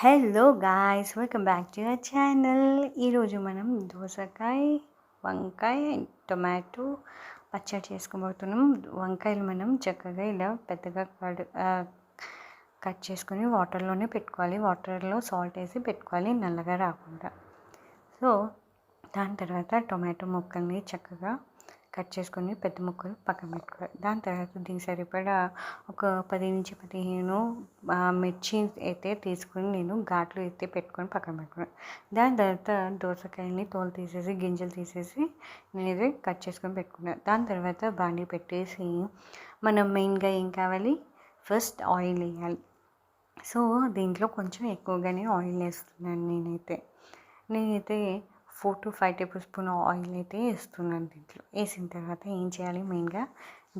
Hello guys welcome back to our channel ఈరోజు మనం దోసకాయ వంకాయ టొమాటో పచ్చడి చేసుకోబోతున్నాం. వంకాయలు మనం చక్కగా ఇలా పెద్దగా కడు కట్ చేసుకొని వాటర్లోనే పెట్టుకోవాలి. వాటర్లో సాల్ట్ వేసి పెట్టుకోవాలి నల్లగా రాకుండా. సో దాని తర్వాత టొమాటో ముక్కల్ని చక్కగా కట్ చేసుకొని పెద్ద ముక్కలు పక్కన పెట్టుకోవాలి. దాని తర్వాత దీనికి సరిపడా ఒక పది నుంచి పదిహేను మిర్చి అయితే తీసుకొని నేను ఘాట్లు అయితే పెట్టుకొని పక్కన పెట్టుకున్నాను. దాని తర్వాత దోసకాయని తోలు తీసేసి గింజలు తీసేసి నేను కట్ చేసుకొని పెట్టుకున్నాను దాని తర్వాత బాండి పెట్టేసి మనం మెయిన్గా ఏం కావాలి? ఫస్ట్ ఆయిల్ వేయాలి. సో దీంట్లో కొంచెం ఎక్కువగానే ఆయిల్ వేస్తున్నాను నేనైతే. నేనైతే four to five tablespoon oil అయితే వేస్తున్నాను దీంట్లో. వేసిన తర్వాత ఏం చేయాలి? మెయిన్గా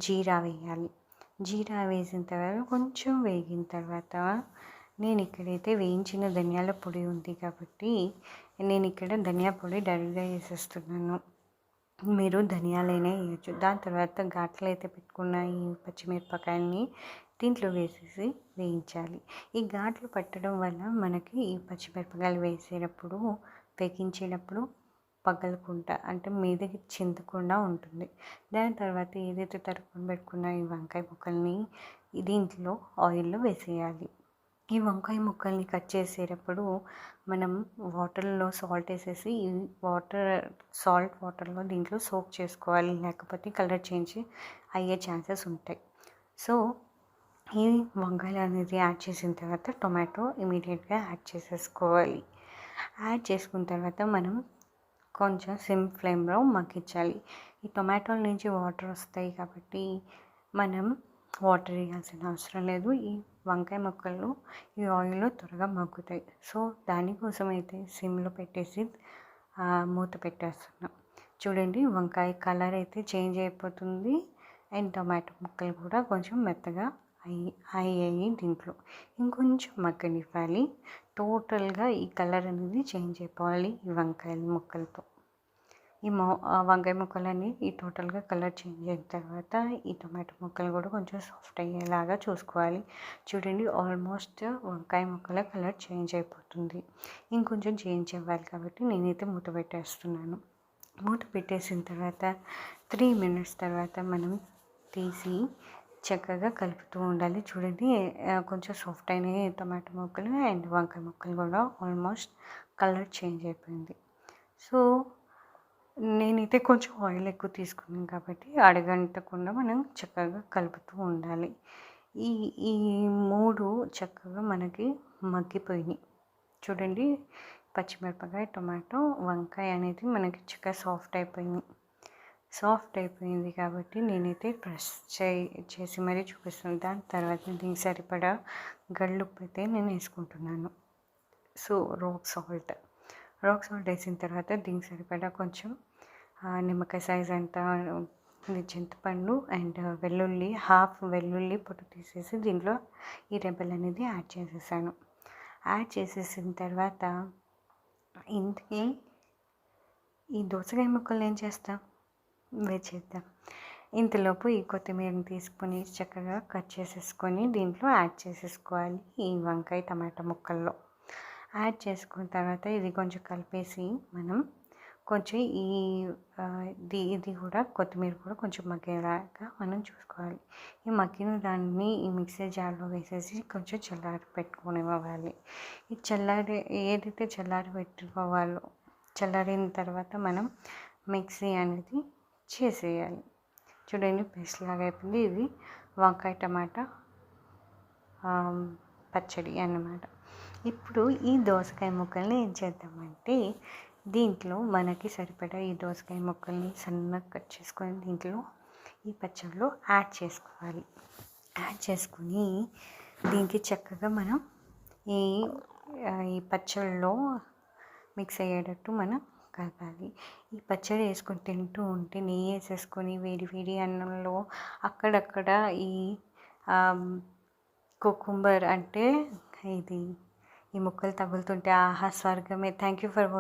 జీరా వేయాలి. జీరా వేసిన తర్వాత కొంచెం వేగిన తర్వాత నేను ఇక్కడైతే వేయించిన ధనియాల పొడి ఉంది కాబట్టి నేను ఇక్కడ ధనియా పొడి డైరెక్ట్గా వేసేస్తున్నాను. మీరు ధనియాలైనా వేయచ్చు. దాని తర్వాత ఘాట్లు అయితే పెట్టుకున్న ఈ పచ్చిమిరపకాయల్ని దీంట్లో వేసేసి వేయించాలి. ఈ ఘాట్లు పట్టడం వల్ల మనకి ఈ పచ్చిమిరపకాయలు వేసేటప్పుడు వేగించేటప్పుడు పగలకుండా అంటే మీదకి చింతకుండా ఉంటుంది. దాని తర్వాత ఏదైతే తరుపుని పెట్టుకున్న ఈ వంకాయ ముక్కల్ని దీంట్లో ఆయిల్లో వేసేయాలి. ఈ వంకాయ ముక్కల్ని కట్ చేసేటప్పుడు మనం వాటర్లో సాల్ట్ వేసేసి ఈ వాటర్ సాల్ట్ వాటర్లో దీంట్లో సోక్ చేసుకోవాలి. లేకపోతే కలర్ చేంజ్ అయ్యే ఛాన్సెస్ ఉంటాయి. సో ఈ వంకాయలు అనేది యాడ్ చేసిన తర్వాత టొమాటో ఇమీడియట్గా యాడ్ చేసేసుకోవాలి. యాడ్ చేసుకున్న తర్వాత మనం కొంచెం సిమ్ ఫ్లేమ్లో మగ్గించాలి. ఈ టొమాటోల నుంచి వాటర్ వస్తాయి కాబట్టి మనం వాటర్ వేయాల్సిన అవసరం లేదు. ఈ వంకాయ ముక్కలు ఈ ఆయిల్లో త్వరగా మగ్గుతాయి. సో దానికోసం అయితే సిమ్లో పెట్టేసి మూత పెట్టేస్తున్నాం. చూడండి వంకాయ కలర్ అయితే చేంజ్ అయిపోతుంది. అండ్ టొమాటో ముక్కలు కూడా కొంచెం మెత్తగా అయ్యాయి దీంట్లో ఇంకొంచెం మగ్గనివ్వాలి. టోటల్గా ఈ కలర్ అనేది చేంజ్ అయిపోవాలి ఈ వంకాయల ముక్కలతో. ఈ మొ వంకాయ ముక్కలన్నీ ఈ టోటల్గా కలర్ చేంజ్ అయిన తర్వాత ఈ టొమాటో ముక్కలు కూడా కొంచెం సాఫ్ట్ అయ్యేలాగా చూసుకోవాలి. చూడండి ఆల్మోస్ట్ వంకాయ ముక్కల కలర్ చేంజ్ అయిపోతుంది. ఇంకొంచెం చేంజ్ అవ్వాలి కాబట్టి నేనైతే మూత పెట్టేస్తున్నాను. మూత పెట్టేసిన తర్వాత త్రీ మినిట్స్ తర్వాత మనం తీసి చక్కగా కలుపుతూ ఉండాలి. చూడండి కొంచెం సాఫ్ట్ అయినాయి టమాటో ముక్కలు అండ్ వంకాయ ముక్కలు కూడా ఆల్మోస్ట్ కలర్ చేంజ్ అయిపోయింది. సో నేనైతే కొంచెం ఆయిల్ ఎక్కువ తీసుకున్నాను కాబట్టి అడగంటకుండా మనం చక్కగా కలుపుతూ ఉండాలి. ఈ ఈ మూడు చక్కగా మనకి మగ్గిపోయినాయి. చూడండి పచ్చిమిరపకాయ టొమాటో వంకాయ అనేది మనకి చక్కగా సాఫ్ట్ అయిపోయింది సాఫ్ట్ అయిపోయింది కాబట్టి నేనైతే ప్రెస్ చేసి మరీ చూపిస్తాను. దాని తర్వాత దీనికి సరిపడా గళ్ళుప్పు అయితే నేను వేసుకుంటున్నాను. So rock salt rock salt వేసిన తర్వాత దీనికి సరిపడా కొంచెం నిమ్మకాయ సైజ్ అంత చింతపండు అండ్ వెల్లుల్లి హాఫ్ వెల్లుల్లి పొట్టు తీసేసి దీంట్లో ఈ రెబ్బలు అనేది యాడ్ చేసేసాను. యాడ్ చేసేసిన తర్వాత ఇంతకీ ఈ దోసకాయ ముక్కలు ఏం చేస్తాం? వేచేద్దాం ఇంతలోపు ఈ కొత్తిమీరని తీసుకొని చక్కగా కట్ చేసేసుకొని దీంట్లో యాడ్ చేసేసుకోవాలి ఈ వంకాయ టమాటా ముక్కల్లో. యాడ్ చేసుకున్న తర్వాత ఇది కొంచెం కలిపేసి మనం కొంచెం ఈ ఇది ఇది కూడా కొత్తిమీర కూడా కొంచెం మగ్గేలాగా మనం చూసుకోవాలి. ఈ మగ్గిన దాన్ని ఈ మిక్సీ జార్లో వేసేసి కొంచెం చల్లారి పెట్టుకునివ్వాలి. ఈ చల్లారి ఏదైతే చల్లారి పెట్టుకోవాలో చల్లారిన తర్వాత మనం మిక్సీ అనేది చేసేయాలి. చూడండి పేస్ట్ లాగా అయిపోయింది. ఇది వంకాయ టమాటా పచ్చడి అన్నమాట. ఇప్పుడు ఈ దోసకాయ ముక్కల్ని ఏం చేద్దామంటే దీంట్లో మనకి సరిపడా ఈ దోసకాయ ముక్కల్ని సన్నగా కట్ చేసుకొని దీంట్లో ఈ పచ్చడిలో యాడ్ చేసుకోవాలి. యాడ్ చేసుకుని దీనికి చక్కగా మనం ఈ ఈ పచ్చడిలో మిక్స్ అయ్యేటట్టు మనం కలపాలి. ఈ పచ్చడి వేసుకొని తింటూ ఉంటే నెయ్యి వేసేసుకొని వేడి వేడి అన్నంలో అక్కడక్కడ ఈ కుకుంబర్ అంటే ఇది ఈ ముక్కలు తగులుతుంటే ఆహా స్వర్గమే. Thank you for watching